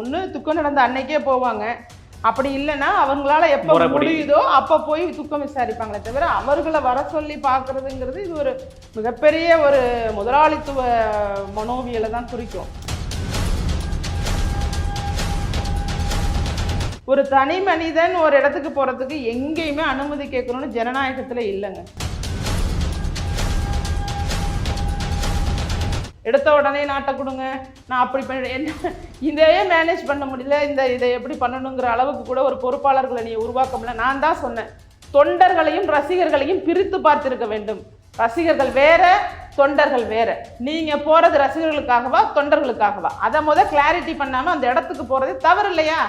ஒண்ணு துக்கம் நடந்த அன்னைக்கே போவாங்க. அப்படி இல்லைன்னா அவங்களால எப்ப. முடியுதோ அப்ப போய் துக்கம் விசாரிப்பாங்களே தவிர அவர்களை வர சொல்லி பார்க்கறதுங்கிறது இது ஒரு மிகப்பெரிய ஒரு முதலாளித்துவ மனோவியலை தான் குறிக்கும். ஒரு தனி மனிதன் ஒரு இடத்துக்கு போறதுக்கு எங்கேயுமே அனுமதி கேட்கணும்னு ஜனநாயகத்துல இல்லைங்க. எடுத்த உடனே நாட்டை கொடுங்க. நான் அப்படி பண்ண என்ன இதையே மேனேஜ் பண்ண முடியல. இந்த இதை எப்படி பண்ணணுங்கிற அளவுக்கு கூட ஒரு பொறுப்பாளர்களை நீ உருவாக்க முடியல. நான் தான் சொன்னேன். தொண்டர்களையும் ரசிகர்களையும் பிரித்து பார்த்திருக்க வேண்டும். ரசிகர்கள் வேற தொண்டர்கள் வேற. நீங்கள் போகிறது ரசிகர்களுக்காகவா தொண்டர்களுக்காகவா? அதை முத கிளாரிட்டி பண்ணாமல் அந்த இடத்துக்கு போகிறது தவறு இல்லையா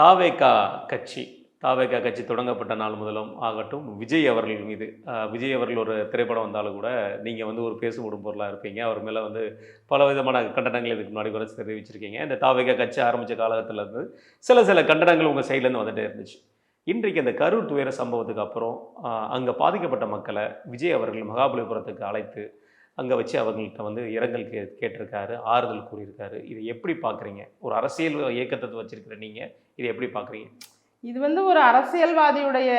தாவேகா கட்சி. தாவேகா கட்சி தொடங்கப்பட்ட நாள் முதலும் ஆகட்டும் விஜய் அவர்கள் மீது விஜய் அவர்கள் ஒரு திரைப்படம் வந்தாலும் கூட நீங்கள் வந்து ஒரு பேசும் பொருளாக இருப்பீங்க. அவர் மேலே வந்து பல விதமான கண்டனங்கள் இதுக்கு முன்னாடி கூட தெரிவிச்சிருக்கீங்க. இந்த தாவேக்கா கட்சி ஆரம்பித்த காலகட்டத்தில் இருந்து சில சில கண்டனங்கள் உங்கள் சைட்லேருந்து வந்துட்டே இருந்துச்சு. இன்றைக்கு அந்த கரூர் துயர சம்பவத்துக்கு அப்புறம் அங்கே பாதிக்கப்பட்ட மக்களை விஜய் அவர்கள் மகாபலிபுரத்துக்கு அழைத்து அங்கே வச்சு அவங்கள்ட்ட வந்து இரங்கல் கே கேட்டிருக்காரு ஆறுதல் கூறியிருக்காரு. இதை எப்படி பார்க்குறீங்க ஒரு அரசியல் இயக்கத்தை வச்சுருக்கிற நீங்கள் இதை எப்படி பார்க்குறீங்க இது வந்து ஒரு அரசியல்வாதியுடைய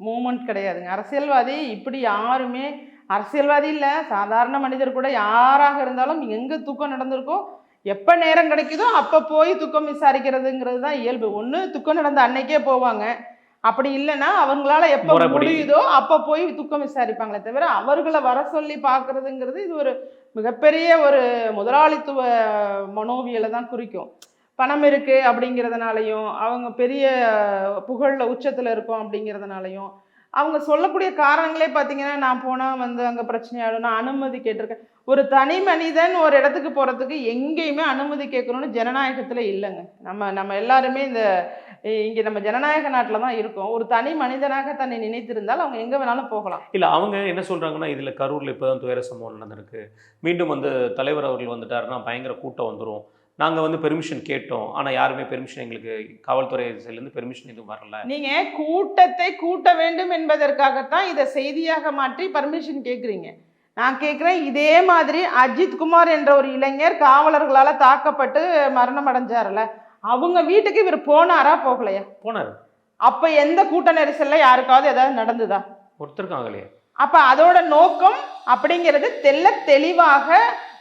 மூமெண்ட் கிடையாதுங்க. அரசியல்வாதி இப்படி யாருமே அரசியல்வாதி இல்லை சாதாரண மனிதர் கூட யாராக இருந்தாலும் எங்கே துக்கம் நடந்திருக்கோ எப்போ நேரம் கிடைக்குதோ அப்போ போய் துக்கம் விசாரிக்கிறதுங்கிறது தான் இயல்பு. ஒன்று துக்கம் நடந்த அன்னைக்கே போவாங்க. அப்படி இல்லைன்னா அவங்களால எப்போ. முடியுதோ அப்போ போய் துக்கம் விசாரிப்பாங்களே தவிர அவர்களை வர சொல்லி பார்க்கறதுங்கிறது இது ஒரு மிகப்பெரிய ஒரு முதலாளித்துவ மனோவியலை தான் குறிக்கும். பணம் இருக்குது அப்படிங்கிறதுனாலையும் அவங்க பெரிய புகழில் உச்சத்தில் இருக்கோம் அப்படிங்கிறதுனாலையும் அவங்க சொல்லக்கூடிய காரணங்களே பார்த்தீங்கன்னா நான் போனால் வந்து அங்கே பிரச்சனையாடும் நான் அனுமதி கேட்டிருக்கேன். ஒரு தனி மனிதன் ஒரு இடத்துக்கு போகிறதுக்கு எங்கேயுமே அனுமதி கேட்கணும்னு ஜனநாயகத்தில் இல்லைங்க. நம்ம நம்ம எல்லாருமே இந்த இங்கே நம்ம ஜனநாயக நாட்டில் தான் இருக்கோம். ஒரு தனி மனிதனாக தன்னை நினைத்திருந்தால் அவங்க எங்கே வேணாலும் போகலாம். இல்லை அவங்க என்ன சொல்கிறாங்கன்னா இதில் கரூரில் இப்போ தான் துயர சம்பவம் நடந்திருக்கு. மீண்டும் வந்து தலைவர் அவர்கள் வந்துட்டாருன்னா பயங்கர கூட்டம் வந்துடும் நாங்கள் வந்து பெர்மிஷன் கேட்டோம். ஆனால் யாருமே பெர்மிஷன் எங்களுக்கு காவல்துறை சைட்லேருந்து பெர்மிஷன் எதுவும் வரல. நீங்க கூட்டத்தை கூட்ட வேண்டும் என்பதற்காகத்தான் இதை செய்தியாக மாற்றி பர்மிஷன் கேட்குறீங்க நான் கேட்குறேன் இதே மாதிரி அஜித் குமார் என்ற ஒரு இளைஞர் காவலர்களால் தாக்கப்பட்டு மரணம் அடைஞ்சார்ல அவங்க வீட்டுக்கு இவர் போனாரா போகலையா? போனார். அப்ப எந்த கூட்ட நெரிசல்ல யாருக்காவது ஏதாவது நடந்துதா? ஒருத்தருக்கும் ஆகலையே அப்ப அதோட நோக்கம் அப்படிங்கிறது தெள்ள தெளிவாக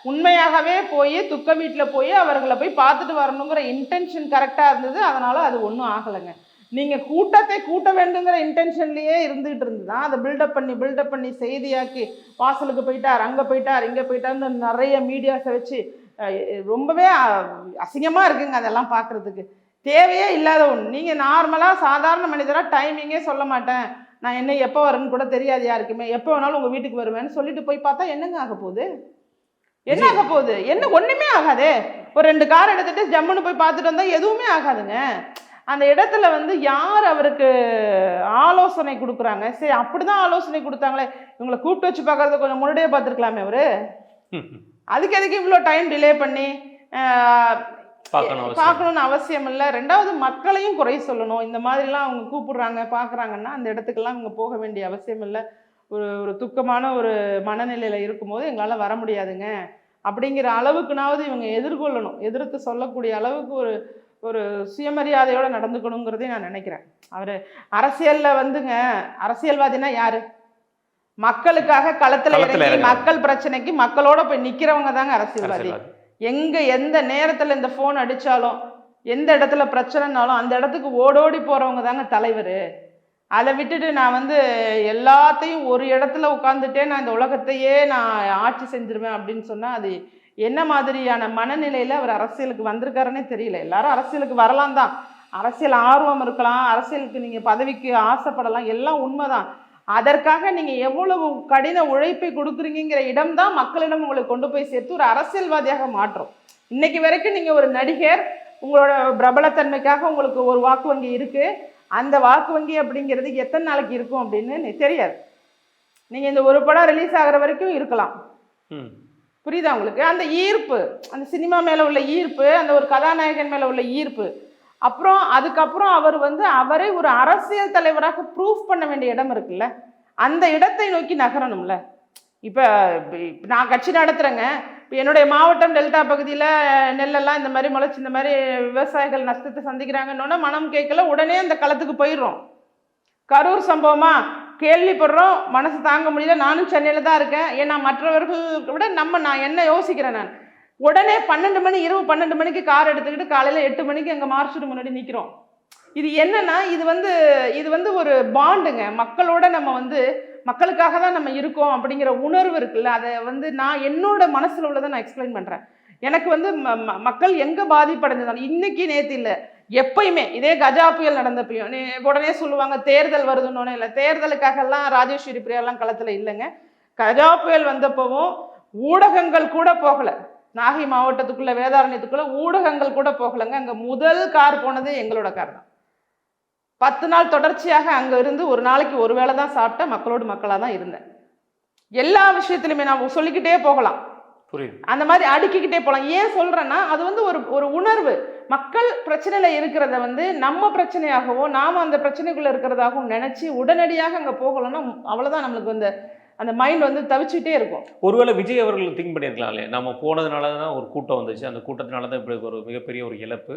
உண்மையாகவே போய் துக்க வீட்டில் போய் அவர்களை போய் பார்த்துட்டு வரணுங்கிற இன்டென்ஷன் கரெக்டாக இருந்தது. அதனால் அது ஒன்றும் ஆகலைங்க. நீங்கள் கூட்டத்தை கூட்ட வேண்டுங்கிற இன்டென்ஷன்லேயே இருந்துகிட்டு இருந்துதான். அதை பில்டப் பண்ணி பில்டப் பண்ணி செய்தியாக்கி வாசலுக்கு போயிட்டார் அங்கே போயிட்டார் இங்கே போயிட்டார்னு நிறைய மீடியாஸை வச்சு ரொம்பவே அசிங்கமாக இருக்குங்க அதெல்லாம் பார்க்குறதுக்கு. தேவையே இல்லாத ஒன்று நீங்கள் நார்மலாக சாதாரண மனிதராக டைமிங்கே சொல்ல மாட்டேன். நான் என்ன எப்போ வரேன்னு கூட தெரியாது யாருக்குமே. எப்போ வேணாலும் உங்கள் வீட்டுக்கு வருவேன்னு சொல்லிட்டு போய் பார்த்தா என்னங்க ஆக போகுது? என்ன ஆக போகுது? என்ன ஒண்ணுமே ஆகாதே. ஒரு ரெண்டு கார் எடுத்துட்டு ஜம்முன்னு போய் பார்த்துட்டு வந்தா எதுவுமே ஆகாதுங்க. அந்த இடத்துல வந்து யார் அவருக்கு ஆலோசனை கொடுக்குறாங்க? சரி அப்படிதான் ஆலோசனை கொடுத்தாங்களே. இவங்களை கூப்பிட்டு வச்சு பார்க்கறத கொஞ்சம் முன்னாடியே பார்த்துருக்கலாமே அவரு. அதுக்கு எதுக்கு இவ்வளோ டைம் டிலே பண்ணி ஆஹ், பார்க்கணும் அவசியம். பார்க்கணும்னு அவசியம் இல்லை. ரெண்டாவது மக்களையும் குறை சொல்லணும். இந்த மாதிரிலாம் அவங்க கூப்பிடுறாங்க பார்க்குறாங்கன்னா அந்த இடத்துக்கெல்லாம் அவங்க போக வேண்டிய அவசியம் இல்லை. ஒரு ஒரு துக்கமான ஒரு மனநிலையில் இருக்கும்போது எங்களால் வர முடியாதுங்க. அப்படிங்கிற அளவுக்குனாவது இவங்க எதிர்கொள்ளணும். எதிர்த்து சொல்லக்கூடிய அளவுக்கு ஒரு ஒரு சுயமரியாதையோட நடந்துக்கணுங்கிறதையும் நான் நினைக்கிறேன். அவர் அரசியலில் வந்துங்க அரசியல்வாதினா யாரு? மக்களுக்காக களத்தில் இறங்கி. மக்கள் பிரச்சனைக்கு மக்களோட போய் நிற்கிறவங்க தாங்க அரசியல்வாதி. எங்க எந்த நேரத்துல இந்த ஃபோன் அடிச்சாலும் எந்த இடத்துல பிரச்சனைனாலும் அந்த இடத்துக்கு ஓடோடி போறவங்க தாங்க தலைவர். அதை விட்டுட்டு நான் வந்து எல்லாத்தையும் ஒரு இடத்துல உட்காந்துட்டே நான் இந்த உலகத்தையே நான் ஆட்சி செஞ்சிருவேன் அப்படின்னு சொன்னால் அது என்ன மாதிரியான மனநிலையில் அவர் அரசியலுக்கு வந்திருக்காருன்னே தெரியல. எல்லாரும் அரசியலுக்கு வரலாம் தான். அரசியல் ஆர்வம் இருக்கலாம் அரசியலுக்கு நீங்கள் பதவிக்கு ஆசைப்படலாம் எல்லாம் உண்மைதான். அதற்காக நீங்கள் எவ்வளவு கடின உழைப்பை கொடுக்குறீங்கிற இடம் தான் மக்களிடம் உங்களை கொண்டு போய் சேர்த்து ஒரு அரசியல்வாதியாக மாற்றும். இன்னைக்கு வரைக்கும் நீங்கள் ஒரு நடிகர் உங்களோட பிரபலத்தன்மைக்காக உங்களுக்கு ஒரு வாக்கு வங்கி இருக்குது அந்த வாக்கு வங்கி அப்படிங்கிறது எத்தனை நாளைக்கு இருக்கும் அப்படின்னு தெரியாது. நீங்க இந்த ஒரு படம் ரிலீஸ் ஆகுற வரைக்கும் இருக்கலாம். புரியுதா உங்களுக்கு? அந்த ஈர்ப்பு அந்த சினிமா மேல உள்ள ஈர்ப்பு அந்த ஒரு கதாநாயகன் மேல உள்ள ஈர்ப்பு. அப்புறம் அதுக்கப்புறம் அவர் வந்து அவரை ஒரு அரசியல் தலைவராக ப்ரூஃப் பண்ண வேண்டிய இடம் இருக்குல்ல? அந்த இடத்தை நோக்கி நகரணும்ல. இப்போ நான் கட்சி நடத்துகிறேங்க இப்போ என்னுடைய மாவட்டம் டெல்டா பகுதியில் நெல்லெல்லாம் இந்த மாதிரி முளைச்சி இந்த மாதிரி விவசாயிகள் நஷ்டத்தை சந்திக்கிறாங்கன்னொன்னே மனம் கேட்கல. உடனே அந்த களத்துக்கு போயிடுறோம். கரூர் சம்பவமா கேள்விப்படுறோம். மனசு தாங்க முடியல. நானும் சென்னையில் தான் இருக்கேன். ஏன்னா மற்றவர்கள் விட நம்ம நான் என்ன யோசிக்கிறேன் நான்? உடனே பன்னெண்டு மணி இரவு பன்னெண்டு மணிக்கு கார் எடுத்துக்கிட்டு காலையில் எட்டு மணிக்கு எங்கள் மார்ஷல் முன்னாடி நிற்கிறோம் இது என்னன்னா இது வந்து இது வந்து ஒரு பாண்டுங்க மக்களோட நம்ம வந்து மக்களுக்காக தான் நம்ம இருக்கோம் அப்படிங்கிற உணர்வு இருக்குல்ல அதை வந்து நான் என்னோட மனசில் உள்ளதை நான் எக்ஸ்பிளைன் பண்ணுறேன் எனக்கு வந்து ம- ம- மக்கள் எங்கே பாதிப்படைஞ்சதாலும் இன்னைக்கு நேற்று இல்லை எப்பயுமே இதே கஜா புயல் நடந்தப்பையும் நீ உடனே சொல்லுவாங்க தேர்தல் வருதுன்னு இல்லை தேர்தலுக்காகலாம் ராஜேஸ்வரி பிரியாலாம் களத்தில் இல்லைங்க. கஜா புயல் வந்தப்பவும் ஊடகங்கள் கூட போகலை. நாகை மாவட்டத்துக்குள்ள வேதாரண்யத்துக்குள்ள ஊடகங்கள் கூட போகலைங்க. அங்கே முதல் கார் போனது எங்களோட கார் தான். பத்து நாள் தொடர்ச்சியாக அங்கே இருந்து ஒரு நாளைக்கு ஒரு வேளை தான் சாப்பிட்டேன் மக்களோடு மக்களாக தான் இருந்தேன். எல்லா விஷயத்துலையுமே நான் சொல்லிக்கிட்டே போகலாம். புரியுது. அந்த மாதிரி அடுக்கிக்கிட்டே போகலாம் ஏன் சொல்கிறேன்னா அது வந்து ஒரு ஒரு உணர்வு. மக்கள் பிரச்சனையில் இருக்கிறத வந்து நம்ம பிரச்சனையாகவோ நாம் அந்த பிரச்சனைக்குள்ளே இருக்கிறதாகவும் நினச்சி உடனடியாக அங்கே போகலைன்னா அவ்வளோதான் நம்மளுக்கு வந்து அந்த மைண்ட் வந்து தவிச்சுக்கிட்டே இருக்கும். ஒருவேளை விஜய் அவர்கள் திங்க் பண்ணியிருக்கலாம் இல்லையா? நம்ம போனதுனால தான் ஒரு கூட்டம் வந்துச்சு. அந்த கூட்டத்தினால தான் இப்படி ஒரு மிகப்பெரிய ஒரு இழப்பு.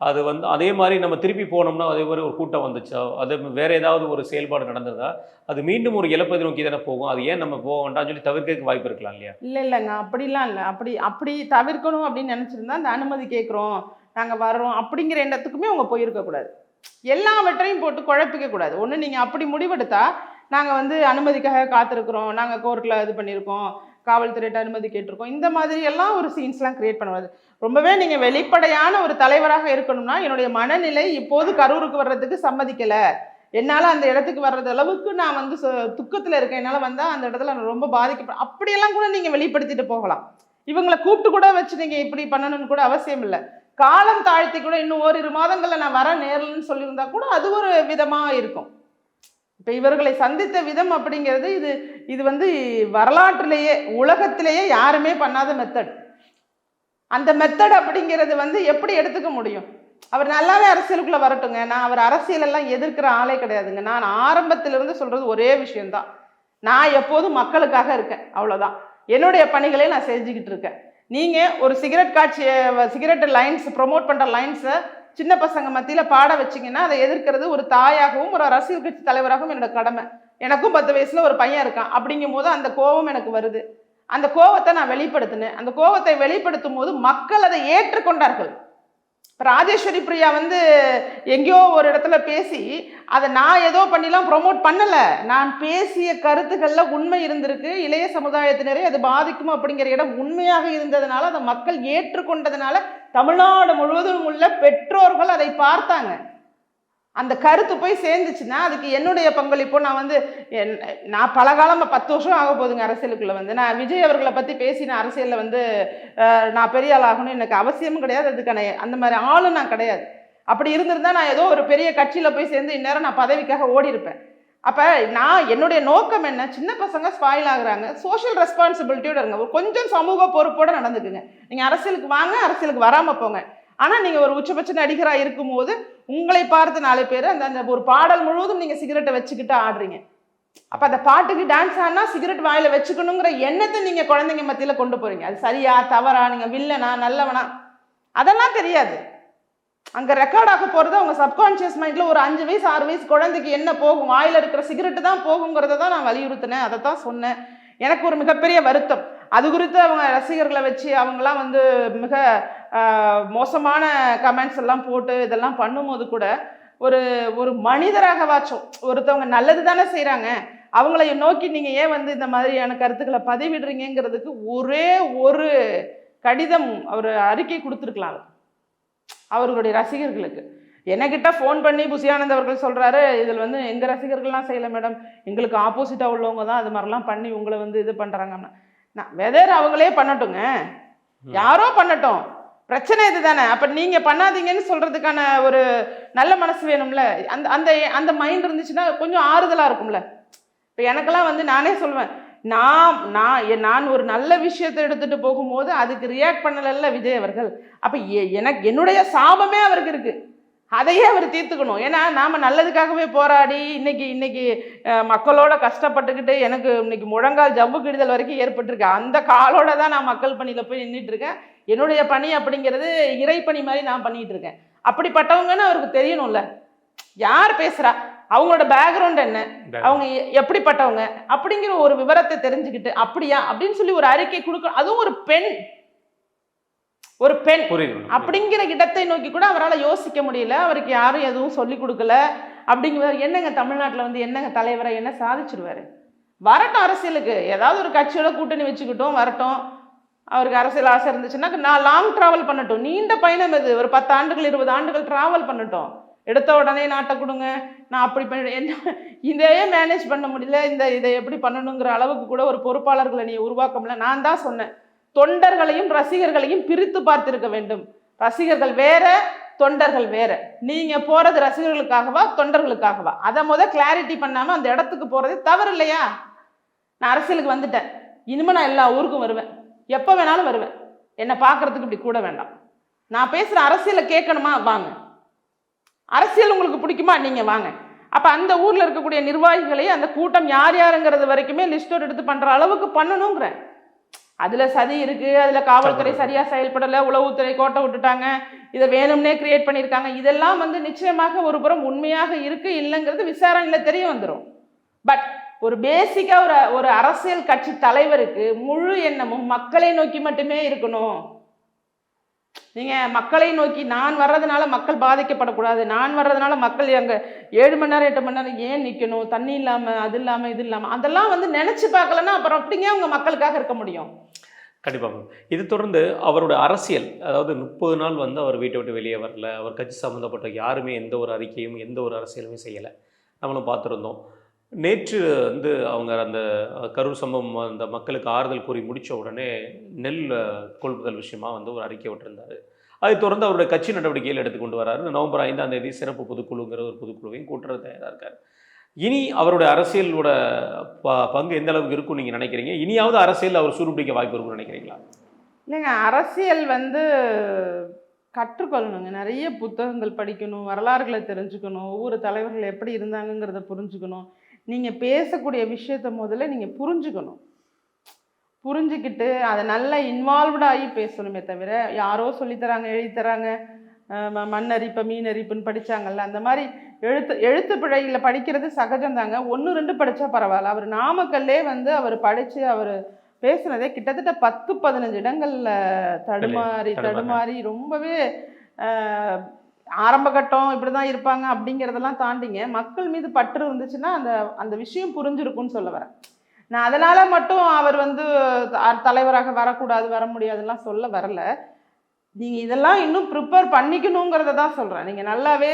அது வந்து அதே மாதிரி நம்ம திருப்பி போனோம்னா அதே மாதிரி ஒரு கூட்டம் வந்துச்சா? அது வேற ஏதாவது ஒரு செயல்பாடு நடந்ததா? அது மீண்டும் ஒரு இழப்பை நோக்கி தானே போகும். அது ஏன் நம்ம போக வேண்டாம்னு சொல்லி தவிர்க்கிறதுக்கு வாய்ப்பு இருக்கலாம் இல்லையா? இல்லை இல்லைங்க அப்படிலாம் இல்லை. அப்படி அப்படி தவிர்க்கணும் அப்படின்னு நினச்சிருந்தா அந்த அனுமதி கேட்குறோம். நாங்கள் வர்றோம் அப்படிங்கிற எண்ணத்துக்குமே அவங்க போயிருக்கக்கூடாது எல்லாவற்றையும் போட்டு குழப்பிக்க கூடாது. ஒன்று நீங்கள் அப்படி முடிவெடுத்தா நாங்கள் வந்து அனுமதிக்காக காத்திருக்கிறோம். நாங்கள் கோர்ட்டில் இது பண்ணியிருக்கோம் காவல்துறையிட்ட அனுமதி கேட்டிருக்கோம். இந்த மாதிரி எல்லாம் ஒரு சீன்ஸ்லாம் கிரியேட் பண்ணுவாரு ரொம்பவே நீங்கள் வெளிப்படையான ஒரு தலைவராக இருக்கணும்னா என்னுடைய மனநிலை இப்போது கரூருக்கு வர்றதுக்கு சம்மதிக்கலை. என்னால் அந்த இடத்துக்கு வர்றது அளவுக்கு நான் வந்து துக்கத்தில் இருக்கேன். என்னால் வந்தால் அந்த இடத்துல நான் ரொம்ப பாதிக்கப்படும் அப்படியெல்லாம் கூட நீங்கள் வெளிப்படுத்திட்டு போகலாம். இவங்களை கூப்பிட்டு கூட வச்சு நீங்கள் இப்படி பண்ணணும்னு கூட அவசியம் இல்லை. காலம் தாழ்த்தி கூட இன்னும் ஓரிரு மாதங்களில் நான் வர நேரலன்னு சொல்லியிருந்தா கூட அது ஒரு விதமாக இருக்கும். இப்போ இவர்களை சந்தித்த விதம் அப்படிங்கிறது இது இது வந்து வரலாற்றிலேயே உலகத்திலேயே யாருமே பண்ணாத மெத்தட் அந்த மெத்தட் அப்படிங்கிறது வந்து எப்படி எடுத்துக்க முடியும்? அவர் நல்லாவே அரசியலுக்குள்ளே வரட்டுங்க. நான் அவர் அரசியலெல்லாம் எதிர்க்கிற ஆளே கிடையாதுங்க. நான் ஆரம்பத்திலிருந்து சொல்கிறது ஒரே விஷயந்தான் நான் எப்போதும் மக்களுக்காக இருக்கேன். அவ்வளோதான் என்னுடைய பணிகளை நான் செஞ்சுக்கிட்டு இருக்கேன். நீங்கள் ஒரு சிகரெட் காட்சியை சிகரெட் லைன்ஸ் ப்ரொமோட் பண்ணுற லைன்ஸை சின்ன பசங்க மத்தியில் பாட வச்சிங்கன்னா அதை எதிர்க்கிறது ஒரு தாயாகவும் ஒரு அரசியல் கட்சி தலைவராகவும் என்னோட கடமை. எனக்கும் பத்து வயசில் ஒரு பையன் இருக்கான். அப்படிங்கும் போது அந்த கோபம் எனக்கு வருது. அந்த கோபத்தை நான் வெளிப்படுத்தினேன். அந்த கோபத்தை வெளிப்படுத்தும் போது மக்கள் அதை ஏற்றுக்கொண்டார்கள். ராஜேஸ்வரி பிரியா வந்து எங்கேயோ ஒரு இடத்துல பேசி அதை நான் ஏதோ பண்ணிலாம் ப்ரொமோட் பண்ணலை. நான் பேசிய கருத்துக்களில் உண்மை இருந்திருக்கு. இளைய சமுதாயத்தினரே அது பாதிக்கும் அப்படிங்கிற இடம் உண்மையாக இருந்ததுனால அதை மக்கள் ஏற்றுக்கொண்டதுனால தமிழ்நாடு முழுவதும் உள்ள பெற்றோர்கள் அதை பார்த்தாங்க. அந்த கருத்து போய் சேர்ந்துச்சுன்னா அதுக்கு என்னுடைய பங்களிப்போ நான் வந்து என்- நான் பல காலமாக பத்து வருஷம் ஆக போகுதுங்க அரசியலுக்குள்ளே வந்து. நான் விஜய் அவர்களை பற்றி பேசி நான் அரசியலில் வந்து நான் பெரிய ஆள் ஆகணும் எனக்கு அவசியமும் கிடையாது. அதுக்கான அந்த மாதிரி ஆளும் நான் கிடையாது. அப்படி இருந்திருந்தால் நான் ஏதோ ஒரு பெரிய கட்சியில் போய் சேர்ந்து இந்நேரம் நான் பதவிக்காக ஓடி இருப்பேன் அப்போ நான் என்னுடைய நோக்கம் என்ன? சின்ன பசங்க ஸ்பாயில் ஆகுறாங்க. சோஷியல் ரெஸ்பான்சிபிலிட்டியோட இருங்க. கொஞ்சம் சமூக பொறுப்போட நடந்துக்குங்க. நீங்கள் அரசியலுக்கு வாங்க அரசியலுக்கு வராமல் போங்க. ஆனால் நீங்கள் ஒரு உச்சபட்ச நடிகராக இருக்கும்போது உங்களை பார்த்து நாலு பேர் அந்த அந்த ஒரு பாடல் முழுவதும் நீங்கள் சிகரெட்டை வச்சுக்கிட்டு ஆடுறீங்க. அப்போ அந்த பாட்டுக்கு டான்ஸ் ஆடினா சிகரெட் வாயில் வச்சுக்கணுங்கிற எண்ணத்தை நீங்கள் குழந்தைங்க மத்தியில் கொண்டு போகிறீங்க அது சரியா தவறா நீங்கள் வில்லனா நல்லவனா? அதெல்லாம் தெரியாது. அங்கே ரெக்கார்ட் ஆக போகிறது அவங்க சப்கான்ஷியஸ் மைண்டில் ஒரு அஞ்சு வயசு ஆறு வயசு குழந்தைக்கு என்ன போகும்? வாயில் இருக்கிற சிகரெட்டு தான் போகுங்கிறத தான் நான் வலியுறுத்தினேன். அதை தான் சொன்னேன். எனக்கு ஒரு மிகப்பெரிய வருத்தம். அது குறித்து அவங்க ரசிகர்களை வச்சு அவங்களாம் வந்து மிக மோசமான கமெண்ட்ஸ் எல்லாம் போட்டு இதெல்லாம் பண்ணும்போது கூட ஒரு ஒரு மனிதராக வாச்சும் ஒருத்தவங்க நல்லது தானே செய்கிறாங்க அவங்கள நோக்கி நீங்கள் ஏன் வந்து இந்த மாதிரியான கருத்துக்களை பதிவிடுறீங்கங்கிறதுக்கு ஒரே ஒரு கடிதம் அவர் அறிக்கை கொடுத்துருக்கலாம். அவர்களுடைய ரசிகர்களுக்கு. என்கிட்ட ஃபோன் பண்ணி புசியானந்த் அவர்கள் சொல்கிறாரு இதில் வந்து எங்கள் ரசிகர்கள்லாம் செய்யலை மேடம் எங்களுக்கு ஆப்போசிட்டாக உள்ளவங்க தான் அது மாதிரிலாம் பண்ணி உங்களை வந்து இது பண்ணுறாங்கன்னா நான் வெதர் அவங்களே பண்ணட்டுங்க. யாரோ பண்ணட்டும். பிரச்சனை இதுதானே? அப்போ நீங்கள் பண்ணாதீங்கன்னு சொல்கிறதுக்கான ஒரு நல்ல மனசு வேணும்ல? அந்த அந்த அந்த மைண்ட் இருந்துச்சுன்னா கொஞ்சம் ஆறுதலாக இருக்கும்ல? இப்போ எனக்கெல்லாம் வந்து நானே சொல்லுவேன் நான் நான் நான் ஒரு நல்ல விஷயத்தை எடுத்துகிட்டு போகும்போது அதுக்கு ரியாக்ட் பண்ணலைல்ல விஜய் அவர்கள். அப்போ எனக்கு என்னுடைய சாபமே அவருக்கு இருக்குது அதையே அவர் தீர்த்துக்கணும். ஏன்னா நாம் நல்லதுக்காகவே போராடி இன்னைக்கு இன்னைக்கு மக்களோட கஷ்டப்பட்டுக்கிட்டு எனக்கு இன்னைக்கு முழங்கால் ஜவ்வு கிடுதல் வரைக்கும் ஏற்பட்டிருக்கு. அந்த காலோட தான் நான் மக்கள் பணியில் போய் நின்றுட்டு இருக்கேன். என்னுடைய பணி அப்படிங்கிறது இறைப்பணி மாதிரி நான் பண்ணிட்டு இருக்கேன். அப்படிப்பட்டவங்கன்னு அவருக்கு தெரியணும்ல. யார் பேசுறா? அவங்களோட பேக்ரவுண்ட் என்ன? அவங்க எப்படிப்பட்டவங்க? அப்படிங்கிற ஒரு விவரத்தை தெரிஞ்சுக்கிட்டு அப்படியா? அப்படின்னு சொல்லி ஒரு அறிக்கை கொடுக்க அதுவும் ஒரு பெண். ஒரு பெண். அப்படிங்கிற இடத்தை நோக்கி கூட அவரால் யோசிக்க முடியல. அவருக்கு யாரும் எதுவும் சொல்லி கொடுக்கல. அப்படிங்கிறார் என்னங்க தமிழ்நாட்டில் வந்து என்னங்க தலைவரை என்ன சாதிச்சிருவாரு? வரட்டும் அரசியலுக்கு. ஏதாவது ஒரு கட்சியோட கூட்டணி வச்சுக்கிட்டும் வரட்டும். அவருக்கு அரசியல் ஆசை இருந்துச்சுன்னா நான் லாங் ட்ராவல் பண்ணட்டும். நீண்ட பயணம் இது. ஒரு பத்து ஆண்டுகள் இருபது ஆண்டுகள் ட்ராவல் பண்ணட்டும். எடுத்த உடனே நாட்டை கொடுங்க. நான் அப்படி பண்ண என்ன இதையே மேனேஜ் பண்ண முடியல. இந்த இதை எப்படி பண்ணணுங்கிற அளவுக்கு கூட ஒரு பொறுப்பாளர்களை நீ உருவாக்க முடியல நான் தான் சொன்னேன். தொண்டர்களையும் ரசிகர்களையும் பிரித்து பார்த்திருக்க வேண்டும். ரசிகர்கள் வேற தொண்டர்கள் வேற. நீங்க போறது ரசிகர்களுக்காகவா தொண்டர்களுக்காகவா? அதை முத கிளாரிட்டி பண்ணாம அந்த இடத்துக்கு போறது தவறு இல்லையா? நான் அரசியலுக்கு வந்துட்டேன். இனிமே நான் எல்லா ஊருக்கும் வருவேன். எப்போ வேணாலும் வருவேன். என்னை பார்க்கறதுக்கு இப்படி கூட வேண்டாம். நான் பேசுற அரசியலை கேட்கணுமா? வாங்க. அரசியல் உங்களுக்கு பிடிக்குமா? நீங்க வாங்க. அப்ப அந்த ஊர்ல இருக்கக்கூடிய நிர்வாகிகளை அந்த கூட்டம் யார் யாருங்கிறது வரைக்குமே லிஸ்ட் அவுட் எடுத்து பண்ற அளவுக்கு பண்ணணுங்கிறேன் அதுல சதி இருக்கு அதுல காவல்துறை சரியா செயல்படல உளவுத்துறை கோட்டை விட்டுட்டாங்க இதை வேணும்னே கிரியேட் பண்ணியிருக்காங்க. இதெல்லாம் வந்து நிச்சயமாக ஒரு புறம் உண்மையாக இருக்கு இல்லைங்கிறது விசாரணையில தெரிய வந்துடும் பட் ஒரு பேசிக்காக ஒரு ஒரு அரசியல் கட்சி தலைவருக்கு முழு எண்ணமும் மக்களை நோக்கி மட்டுமே இருக்கணும். நீங்கள் மக்களை நோக்கி நான் வர்றதுனால மக்கள் பாதிக்கப்படக்கூடாது. நான் வர்றதுனால மக்கள் அங்கே ஏழு மணி நேரம் எட்டு மணி நேரம் ஏன் நிற்கணும் தண்ணி இல்லாமல் அது இல்லாமல் இது இல்லாமல் அதெல்லாம் வந்து நினச்சி பார்க்கலன்னா அப்புறம் அப்படிங்க அவங்க மக்களுக்காக இருக்க முடியும். கண்டிப்பாக இது தொடர்ந்து அவரோட அரசியல் அதாவது முப்பது நாள் வந்து அவர் வீட்டை விட்டு வெளியே வரல அவர் கட்சி சம்மந்தப்பட்ட யாருமே எந்த ஒரு அறிக்கையும் எந்த ஒரு அரசியலுமே செய்யலை. நம்மளும் பார்த்துருந்தோம். நேற்று வந்து அவங்க அந்த கரூர் சம்பவம் அந்த மக்களுக்கு ஆறுதல் கூறி முடித்த உடனே நெல் கொள்முதல் விஷயமா வந்து ஒரு அறிக்கை விட்டிருந்தார். அதை தொடர்ந்து அவருடைய கட்சி நடவடிக்கைகள் எடுத்துக்கொண்டு வராரு. நவம்பர் ஐந்தாம் தேதி சிறப்பு பொதுக்குழுங்கிற ஒரு பொதுக்குழுவையும் கூட்டுற தயாராக இருக்கார். இனி அவருடைய அரசியலோட ப பங்கு எந்த அளவுக்கு இருக்கும்னு நீங்கள் நினைக்கிறீங்க? இனியாவது அரசியல் அவர் சூடுபிடிக்க வாய்ப்பு இருக்கும்னு நினைக்கிறீங்களா? இல்லைங்க அரசியல் வந்து கற்றுக்கொள்ளணுங்க. நிறைய புத்தகங்கள் படிக்கணும் வரலாறுகளை தெரிஞ்சுக்கணும் ஒவ்வொரு தலைவர்கள் எப்படி இருந்தாங்கங்கிறத புரிஞ்சுக்கணும். நீங்கள் பேசக்கூடிய விஷயத்த முதல்ல நீங்கள் புரிஞ்சுக்கணும். புரிஞ்சுக்கிட்டு அதை நல்லா இன்வால்வ்ட் ஆகி பேசணுமே தவிர யாரோ சொல்லித்தராங்க எழுதித்தராங்க அஹ் ம- மண் அரிப்பை மீன் அரிப்புன்னு படிச்சாங்கல்ல அந்த மாதிரி எழுத்து எழுத்து பிழையில் படிக்கிறது சகஜம்தாங்க. ஒன்று ரெண்டு படித்தா பரவாயில்ல. அவர் நாமக்கல்லே வந்து அவர் படித்து அவர் பேசுனதே கிட்டத்தட்ட பத்து பதினஞ்சு இடங்கள்ல தடுமாறி தடுமாறி. ரொம்பவே ஆரம்ப கட்டம் இப்படி தான் இருப்பாங்க அப்படிங்கிறதெல்லாம் தாண்டிங்க. மக்கள் மீது பற்று இருந்துச்சுன்னா அந்த அந்த விஷயம் புரிஞ்சிருக்கும்னு சொல்ல வரேன். நான் அதனால் மட்டும் அவர் வந்து த- தலைவராக வரக்கூடாது வர முடியாதுலாம் சொல்ல வரல. நீங்கள் இதெல்லாம் இன்னும் ப்ரிப்பேர் பண்ணிக்கணுங்கிறத தான் சொல்கிறேன் நீங்கள் நல்லாவே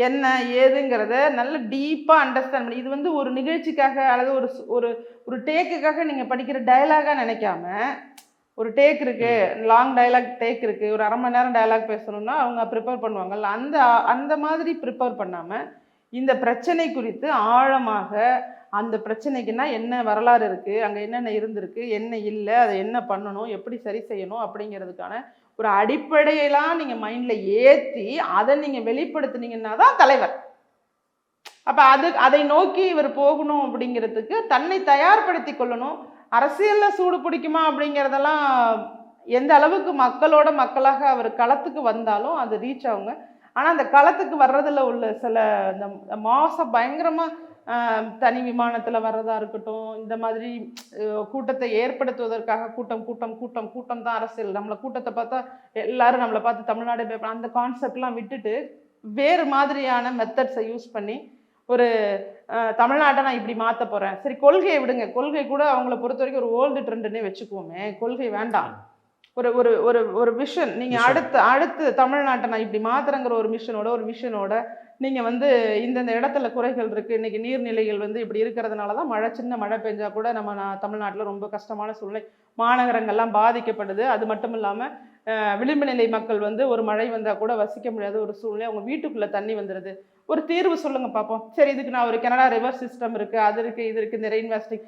என்ன ஏதுங்கிறத நல்ல டீப்பாக அண்டர்ஸ்டாண்ட் பண்ணி இது வந்து ஒரு நிகழ்ச்சிக்காக அல்லது ஒரு ஒரு ஒரு டேக்குக்காக நீங்கள் படிக்கிற டயலாகா நினைக்காம ஒரு டேக் இருக்கு லாங் டயலாக் டேக் இருக்கு ஒரு அரை மணி நேரம் டயலாக் பேசணும்னா அவங்க ப்ரிப்பேர் பண்ணுவாங்கல்ல அந்த அந்த மாதிரி ப்ரிப்பேர் பண்ணாம இந்த பிரச்சனை குறித்து ஆழமாக அந்த பிரச்சனைக்குன்னா என்ன வரலாறு இருக்கு அங்க என்னென்ன இருந்திருக்கு என்ன இல்லை அதை என்ன பண்ணணும் எப்படி சரி செய்யணும் அப்படிங்கிறதுக்கான ஒரு அடிப்படையெல்லாம் நீங்க மைண்ட்ல ஏத்தி அதை நீங்க வெளிப்படுத்துனீங்கன்னா தான் தலைவர். அப்ப அது அதை நோக்கி இவர் போகணும் அப்படிங்கிறதுக்கு தன்னை தயார்படுத்தி கொள்ளணும். அரசியலில் சூடு பிடிக்குமா அப்படிங்கிறதெல்லாம் எந்த அளவுக்கு மக்களோட மக்களாக அவர் களத்துக்கு வந்தாலும் அது ரீச் ஆகுங்க. ஆனால் அந்த களத்துக்கு வர்றதில் உள்ள சில இந்த மாசம் பயங்கரமாக தனி விமானத்தில் வர்றதா இருக்கட்டும் இந்த மாதிரி கூட்டத்தை ஏற்படுத்துவதற்காக கூட்டம் கூட்டம் கூட்டம் கூட்டம் தான் அரசியல். நம்மளை கூட்டத்தை பார்த்தா எல்லாரும் நம்மளை பார்த்து தமிழ்நாடு பேப்பர் அந்த கான்செப்ட்லாம் விட்டுட்டு வேறு மாதிரியான மெத்தட்ஸை யூஸ் பண்ணி ஒரு தமிழ்நாட்டை நான் இப்படி மாற்ற போகிறேன் சரி கொள்கையை விடுங்க. கொள்கை கூட அவங்கள பொறுத்த வரைக்கும் ஒரு ஓல்டு ட்ரெண்டுன்னே வச்சுக்குவோமே. கொள்கை வேண்டாம். ஒரு ஒரு ஒரு ஒரு விஷன் நீங்கள். அடுத்து அடுத்து தமிழ்நாட்டை நான் இப்படி மாத்துறேங்கிற ஒரு மிஷனோட ஒரு மிஷனோட நீங்கள் வந்து இந்தந்த இடத்துல குறைகள் இருக்குது இன்றைக்கி நீர்நிலைகள் வந்து இப்படி இருக்கிறதுனால தான் மழை சின்ன மழை பெஞ்சா கூட நம்ம நான் தமிழ்நாட்டில் ரொம்ப கஷ்டமான சூழ்நிலை. மாநகரங்கள்லாம் பாதிக்கப்படுது அது மட்டும் இல்லாமல் விளிம்பு நிலை மக்கள் வந்து ஒரு மழை வந்தால் கூட வசிக்க முடியாத ஒரு சூழ்நிலை அவங்க வீட்டுக்குள்ளே தண்ணி வந்துடுது ஒரு தீர்வு சொல்லுங்க பார்ப்போம் சரி இதுக்கு நான் ஒரு கனடா ரிவர் சிஸ்டம் இருக்குது அது இருக்குது இது இருக்குது இந்த ரெயின்வாஸ்டிங்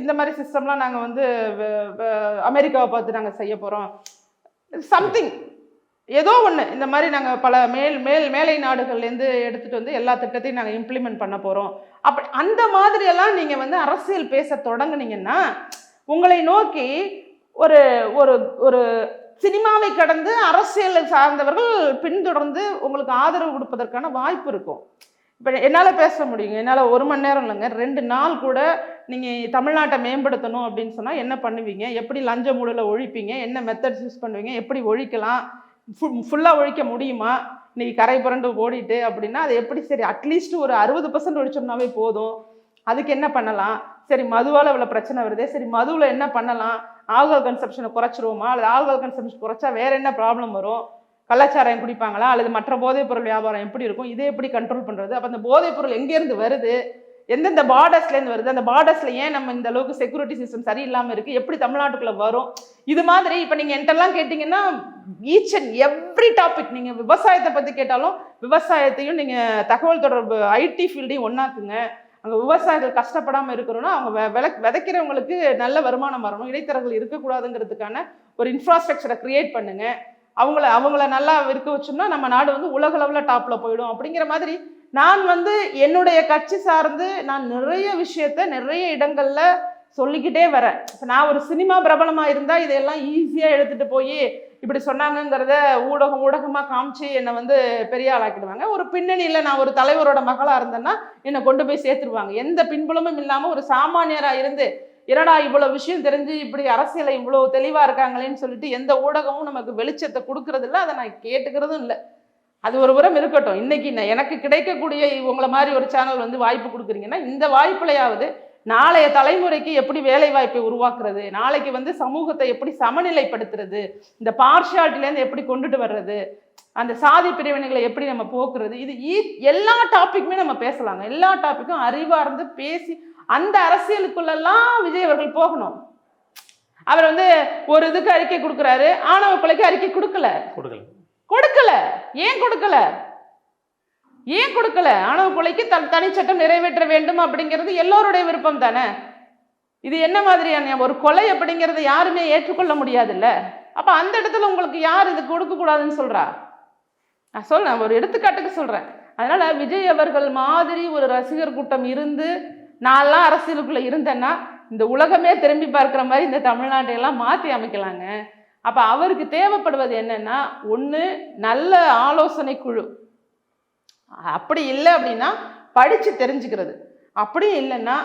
இந்த மாதிரி சிஸ்டம்லாம் நாங்கள் வந்து வ- வ- அமெரிக்காவை பார்த்து நாங்கள் செய்ய போகிறோம் சம்திங் ஏதோ ஒன்று இந்த மாதிரி நாங்கள் பல மேல் மேல் மேலை நாடுகள்லேருந்து எடுத்துகிட்டு வந்து எல்லா திட்டத்தையும் நாங்கள் இம்ப்ளிமெண்ட் பண்ண போகிறோம் அப்படி அந்த மாதிரியெல்லாம் நீங்கள் வந்து அரசியல் பேச தொடங்குனீங்கன்னா உங்களை நோக்கி ஒரு ஒரு ஒரு சினிமாவை கடந்து அரசியல் சார்ந்தவர்கள் பின்தொடர்ந்து உங்களுக்கு ஆதரவு கொடுப்பதற்கான வாய்ப்பு இருக்கும். இப்போ என்னால் பேச முடியுங்க. என்னால் ஒரு மணி நேரம் இல்லைங்க. ரெண்டு நாள் கூட நீங்கள் தமிழ்நாட்டை மேம்படுத்தணும் அப்படின்னு சொன்னால் என்ன பண்ணுவீங்க? எப்படி லஞ்ச மூடலை ஒழிப்பீங்க? என்ன மெத்தட்ஸ் யூஸ் பண்ணுவீங்க? எப்படி ஒழிக்கலாம்? ஃபுல்லாக ஒழிக்க முடியுமா? இன்றைக்கி கரை புரண்டு ஓடிட்டு அப்படின்னா அது எப்படி சரி? அட்லீஸ்ட் ஒரு அறுபது பர்சன்ட் ஒழிச்சோம்னாவே போதும். அதுக்கு என்ன பண்ணலாம்? சரி மதுவால் இவ்வளோ பிரச்சனை வருதே. சரி மதுவில் என்ன பண்ணலாம்? ஆல்கஹால் கன்சப்ஷனை குறைச்சிருவோமா? அல்லது ஆல்கஹால் கன்சப்ஷன் குறைச்சா வேற என்ன ப்ராப்ளம் வரும்? கள்ளச்சாராயம் குடிப்பாங்களா? அல்லது மற்ற போதைப் பொருள் வியாபாரம் எப்படி இருக்கும்? இதை எப்படி கண்ட்ரோல் பண்ணுறது அப்போ அந்த போதைப் பொருள் எங்கேருந்து வருது? எந்தெந்த பார்டர்ஸ்லேருந்து வருது? அந்த பார்டர்ஸில் ஏன் நம்ம இந்த அளவுக்கு செக்யூரிட்டி சிஸ்டம் சரியில்லாமல் இருக்குது எப்படி தமிழ்நாட்டுக்குள்ளே வரும்? இது மாதிரி இப்போ நீங்கள் என்கிட்டலாம் கேட்டிங்கன்னா ஈச் அண்ட் எவ்ரி டாபிக் நீங்கள் விவசாயத்தை பற்றி கேட்டாலும் விவசாயத்தையும் நீங்கள் தகவல் தொடர்பு ஐடி ஃபீல்டையும் ஒன்றாக்குங்க அங்கே விவசாயிகள் கஷ்டப்படாமல் இருக்கணும்னா அவங்க வெ- விளக் விதைக்கிறவங்களுக்கு நல்ல வருமானம் வரணும். இடைத்தரகர்கள் இருக்கக்கூடாதுங்கிறதுக்கான ஒரு இன்ஃப்ராஸ்ட்ரக்சரை கிரியேட் பண்ணுங்க. அவங்கள அவங்கள நல்லா இருக்க வச்சோம்னா நம்ம நாடு வந்து உலகளவில் டாப்பில் போயிடும். அப்படிங்கிற மாதிரி நான் வந்து என்னுடைய கட்சி சார்ந்து நான் நிறைய விஷயத்த நிறைய இடங்களில் சொல்லிக்கிட்டே வரேன் இப்போ நான் ஒரு சினிமா பிரபலமாக இருந்தால் இதையெல்லாம் ஈஸியாக எடுத்துகிட்டு போய் இப்படி சொன்னாங்கங்கிறத ஊடகம் ஊடகமாக காமிச்சு என்னை வந்து பெரிய ஆளாக்கிடுவாங்க. ஒரு பின்னணியில் நான் ஒரு தலைவரோட மகளாக இருந்தேன்னா என்னை கொண்டு போய் சேர்த்துருவாங்க. எந்த பின்புலமும் இல்லாமல் ஒரு சாமானியராக இருந்து இரடா இவ்வளோ விஷயம் தெரிஞ்சு இப்படி அரசியலை இவ்வளோ தெளிவாக இருக்காங்களேன்னு சொல்லிட்டு எந்த ஊடகமும் நமக்கு வெளிச்சத்தை கொடுக்கறது இல்லை அதை நான் கேட்டுக்கிறதும் இல்லை. அது ஒரு புறம் இருக்கட்டும். இன்னைக்கு எனக்கு கிடைக்கக்கூடிய உங்களை மாதிரி ஒரு சேனல் வந்து வாய்ப்பு கொடுக்குறீங்கன்னா இந்த வாய்ப்புலையாவது நாளைய தலைமுறைக்கு எப்படி வேலை வாய்ப்பை உருவாக்குறது? நாளைக்கு வந்து சமூகத்தை எப்படி சமநிலைப்படுத்துறது? இந்த பார்ஷியாலிட்டிலேருந்து எப்படி கொண்டுட்டு வர்றது? அந்த சாதி பிரிவினைகளை எப்படி நம்ம போக்குறது? இது எல்லா டாபிக்குமே நம்ம பேசலாங்க. எல்லா டாப்பிக்கும் அறிவார்ந்து பேசி அந்த அரசியலுக்குள்ளெல்லாம் விஜய் அவர்கள் போகணும். அவர் வந்து ஒரு இதுக்கு அறிக்கை கொடுக்குறாரு. ஆணவ கொலைக்கு அறிக்கை கொடுக்கல. கொடுக்கல. கொடுக்கல. ஏன் கொடுக்கல? ஏன் கொடுக்கல? ஆணவ கொலைக்கு த தனிச்சட்டம் நிறைவேற்ற வேண்டும் அப்படிங்கிறது எல்லோருடைய விருப்பம் தானே? இது என்ன மாதிரியான ஒரு கொலை அப்படிங்கிறத யாருமே ஏற்றுக்கொள்ள முடியாதுல்ல? அப்போ அந்த இடத்துல உங்களுக்கு யார் இது கொடுக்கக்கூடாதுன்னு சொல்கிறா சொல்றா? நான் சொல்றேன் ஒரு எடுத்துக்காட்டுக்கு சொல்கிறேன் அதனால் விஜய் அவர்கள் மாதிரி ஒரு ரசிகர் கூட்டம் இருந்து நான்லாம் அரசியலுக்குள்ளே இருந்தேன்னா இந்த உலகமே திரும்பி பார்க்குற மாதிரி இந்த தமிழ்நாட்டை எல்லாம் மாற்றி அமைக்கலாங்க. அப்போ அவருக்கு தேவைப்படுவது என்னென்னா ஒன்று நல்ல ஆலோசனை குழு. அப்படி இல்லை அப்படின்னா படித்து தெரிஞ்சுக்கிறது. அப்படியும் இல்லைன்னா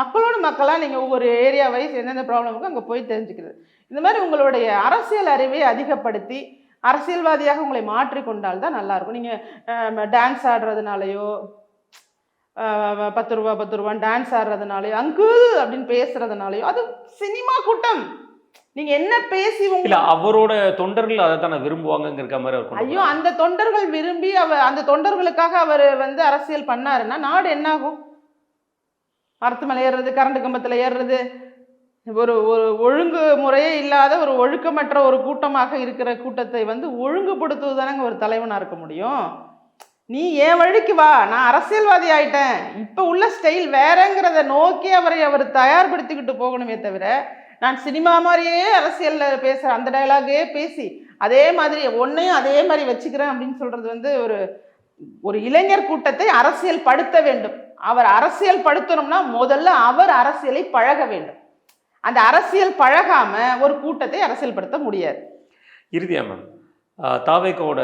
மக்களோட மக்களாக நீங்கள் ஒவ்வொரு ஏரியா வைஸ் எந்தெந்த ப்ராப்ளமுக்கும் அங்கே போய் தெரிஞ்சுக்கிறது. இந்த மாதிரி உங்களுடைய அரசியல் அறிவை அதிகப்படுத்தி அரசியல்வாதியாக உங்களை மாற்றிக்கொண்டால் தான் நல்லாயிருக்கும் நீங்கள் டான்ஸ் ஆடுறதுனாலையோ பத்து ரூபா பத்து ரூபா டான்ஸ் ஆடுறதுனாலையோ அங்கு அப்படின்னு பேசுகிறதுனாலையோ அது சினிமா கூட்டம். நீங்கள் என்ன பேசி இல்ல அவரோட தொண்டர்கள் அதை தானே விரும்புவாங்கங்கிற மாதிரி அவர் கொண்டு ஐயோ. அந்த தொண்டர்கள் விரும்பி அவ அந்த தொண்டர்களுக்காக அவர் வந்து அரசியல் பண்ணாருன்னா நாடு என்னாகும்? மரத்து மேலே ஏறுறது கரண்ட் கம்பத்தில் ஏறுறது ஒரு ஒரு ஒழுங்கு முறையே இல்லாத ஒரு ஒழுக்கமற்ற ஒரு கூட்டமாக இருக்கிற கூட்டத்தை வந்து ஒழுங்குபடுத்துவது தானங்க ஒரு தலைவனாக இருக்க முடியும். நீ என் வழிக்கு வா நான் அரசியல்வாதி ஆயிட்டேன். இப்போ உள்ள ஸ்டைல் வேறங்கிறத நோக்கி அவரை அவர் தயார்படுத்திக்கிட்டு போகணுமே தவிர நான் சினிமா மாதிரியே அரசியலில் பேசுகிற அந்த டைலாகே பேசி அதே மாதிரி ஒன்றையும் அதே மாதிரி வச்சுக்கிறேன் அப்படின்னு சொல்கிறது வந்து ஒரு ஒரு இளைஞர் கூட்டத்தை அரசியல் படுத்த வேண்டும். அவர் அரசியல் படுத்தணும்னா முதல்ல அவர் அரசியலை பழக வேண்டும். அந்த அரசியல் பழகாமல் ஒரு கூட்டத்தை அரசியல்படுத்த முடியாது. இறுதியாக மேம் தாவேக்கோட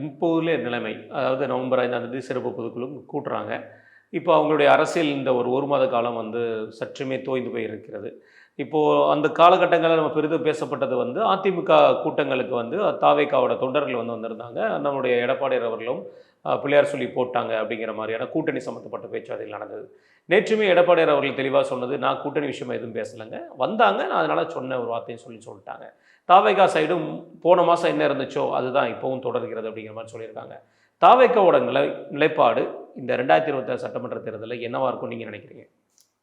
இப்போதுல நிலைமை அதாவது நவம்பர் ஐந்தாம் தேதி சிறப்பு பொதுக்குழு கூட்டுறாங்க. இப்போ அவங்களுடைய அரசியல் இந்த ஒரு ஒரு மாத காலம் வந்து சற்றுமே தோய்ந்து போயிருக்கிறது. இப்போது அந்த காலகட்டங்களில் நம்ம பெரிதும் பேசப்பட்டது வந்து அதிமுக கூட்டங்களுக்கு வந்து தாவேக்காவோட தொண்டர்கள் வந்து வந்திருந்தாங்க. நம்முடைய எடப்பாடியார் அவர்களும் பிள்ளையார் சொல்லி போட்டாங்க அப்படிங்கிற மாதிரியான கூட்டணி சம்மந்தப்பட்ட பேச்சுவார்த்தைகள் நடந்தது. நேற்றுமே எடப்பாடியார் அவர்கள் தெளிவாக சொன்னது நான் கூட்டணி விஷயமா எதுவும் பேசலைங்க. வந்தாங்க நான் அதனால் சொன்ன ஒரு வார்த்தையும் சொல்லி சொல்லிட்டாங்க. தாவேகா சைடும் போன மாதம் என்ன இருந்துச்சோ அதுதான் இப்போவும் தொடர்கிறது அப்படிங்கிற மாதிரி சொல்லியிருக்காங்க. தாவேக்காவோட நிலை நிலைப்பாடு இந்த ரெண்டாயிரத்தி இருபத்தாறு சட்டமன்ற தேர்தலில் என்னவாக இருக்கும் நீங்கள் நினைக்கிறீங்க?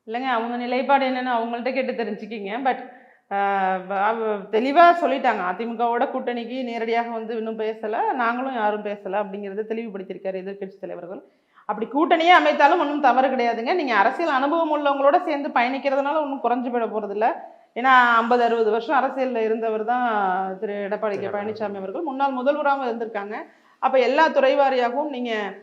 இல்லைங்க அவங்க நிலைப்பாடு என்னென்னு அவங்கள்ட்ட கேட்டு தெரிஞ்சுக்கிங்க. பட் தெளிவாக சொல்லிட்டாங்க. அதிமுகவோட கூட்டணிக்கு நேரடியாக வந்து இன்னும் பேசலை. நாங்களும் யாரும் பேசலை அப்படிங்கிறத தெளிவுபடுத்தியிருக்காரு எதிர்க்கட்சி தலைவர்கள். அப்படி கூட்டணியே அமைத்தாலும் ஒன்றும் தவறு கிடையாதுங்க. நீங்கள் அரசியல் அனுபவம் உள்ளவங்களோட சேர்ந்து பயணிக்கிறதுனால ஒன்றும் குறைஞ்சு போயிட போகிறதில்ல ஏன்னா ஐம்பது அறுபது வருஷம் அரசியலில் இருந்தவர் தான் திரு எடப்பாடி கே. பழனிசாமி அவர்கள். முன்னாள் முதல்வராகவும் இருந்திருக்காங்க. அப்போ எல்லா துறை வாரியாகவும் நீங்கள்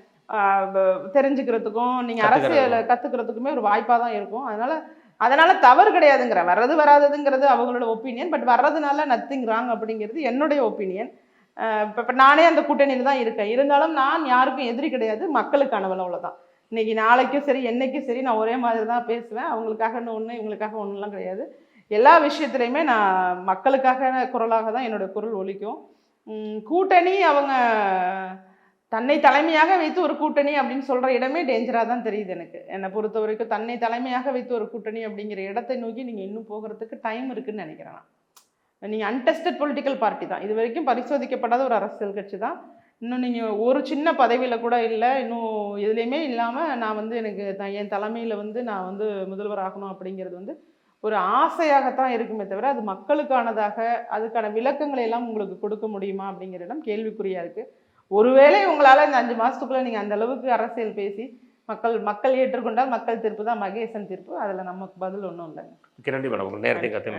தெரிஞ்சுக்கிறதுக்கும் நீங்கள். அரசியலை கற்றுக்கிறதுக்குமே ஒரு வாய்ப்பாக தான் இருக்கும். அதனால அதனால தவறு கிடையாதுங்கிற வர்றது வராததுங்கிறது அவங்களோட ஒப்பீனியன் பட் வர்றதுனால நத்திங் ராங் அப்படிங்கிறது என்னுடைய ஒப்பீனியன் இப்போ இப்போ நானே அந்த கூட்டணியில் தான் இருக்கேன். இருந்தாலும் நான் யாருக்கும் எதிரி கிடையாது மக்களுக்கானவள் அவ்வளோதான் இன்னைக்கு நாளைக்கும் சரி என்னைக்கும் சரி நான் ஒரே மாதிரி தான் பேசுவேன். அவங்களுக்காக ஒன்று இவங்களுக்காக ஒன்றுலாம் கிடையாது. எல்லா விஷயத்துலையுமே நான் மக்களுக்காக குரலாக தான் என்னோட குரல் ஒலிக்கும். உம், கூட்டணி அவங்க தன்னை தலைமையாக வைத்து ஒரு கூட்டணி அப்படின்னு சொல்கிற இடமே டேஞ்சராக தான் தெரியுது எனக்கு. என்னை பொறுத்த வரைக்கும் தன்னை தலைமையாக வைத்து ஒரு கூட்டணி அப்படிங்கிற இடத்தை நோக்கி நீங்கள் இன்னும் போகிறதுக்கு டைம் இருக்குன்னு நினைக்கிறேன் நான். நீங்கள் அன்டெஸ்டட் பொலிட்டிக்கல் பார்ட்டி தான். இது வரைக்கும் பரிசோதிக்கப்படாத ஒரு அரசியல் கட்சி தான். இன்னும் நீங்கள் ஒரு சின்ன பதவியில் கூட இல்லை இன்னும் எதுலேயுமே இல்லாமல் நான் வந்து எனக்கு நான் என் தலைமையில் வந்து நான் வந்து முதல்வர் ஆகணும் அப்படிங்கிறது வந்து ஒரு ஆசையாகத்தான் இருக்குமே தவிர அது மக்களுக்கானதாக அதுக்கான விளக்கங்களை எல்லாம் உங்களுக்கு கொடுக்க முடியுமா அப்படிங்கிற இடம் கேள்விக்குறியாக இருக்குது ஒருவேளை உங்களால் இந்த அஞ்சு மாதத்துக்குள்ளே நீங்கள் அந்த அளவுக்கு அரசியல் பேசி மக்கள் மக்கள் ஏற்றுக்கொண்டால் மக்கள் தீர்ப்பு தான் மகேசன் தீர்ப்பு. அதில் நமக்கு பதில் ஒன்றும் இல்லைங்க. ஓகே நன்றி மேடம். உங்கள் நேரத்தையும் கற்று